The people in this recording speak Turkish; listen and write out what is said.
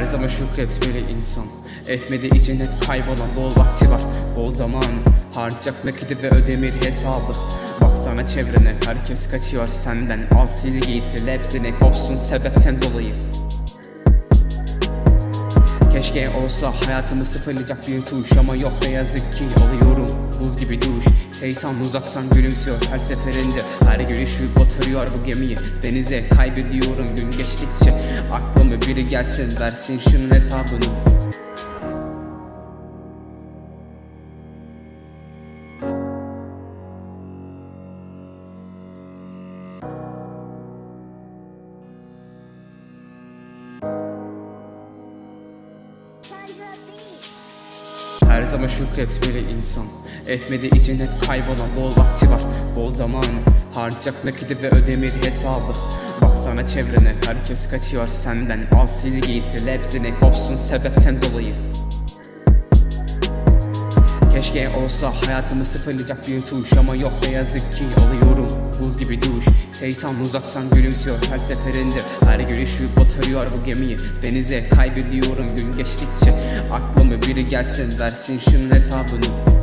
Her zaman şükretmeli insan. Etmedi için hep kaybolan bol vakti var. Bol zamanı harcayacak nakiti ve ödemedi hesabı. Baksana çevrene herkes kaçıyor senden. Al sil giysi hepsini kopsun sebepten dolayı. Keşke olsa hayatımı sıfırlayacak bir tuş Ama yok ne yazık ki alıyorum gibi duş Şeytan uzaktan gülümsüyor her seferinde Her gülüşü batırıyor bu gemiyi. Denize kaybediyorum gün geçtikçe. Aklıma biri gelsin versin şunun hesabını Her zaman şükretmeli insan. Etmedi için hep kaybolan bol vakti var. Bol zamanı harcayacak nakiti ve ödemedi hesabı. Baksana çevrene herkes kaçıyor senden. Al sil giysi hepsini kopsun sebepten dolayı. Keşke olsa hayatımı sıfırlayacak bir tuş Ama yok ne yazık ki alıyorum buz gibi duş Şeytan uzaktan gülümsüyor her seferinde Her gülüşü batırıyor bu gemiyi. Denize kaybediyorum gün geçtikçe. Aklıma biri gelsin versin şunun hesabını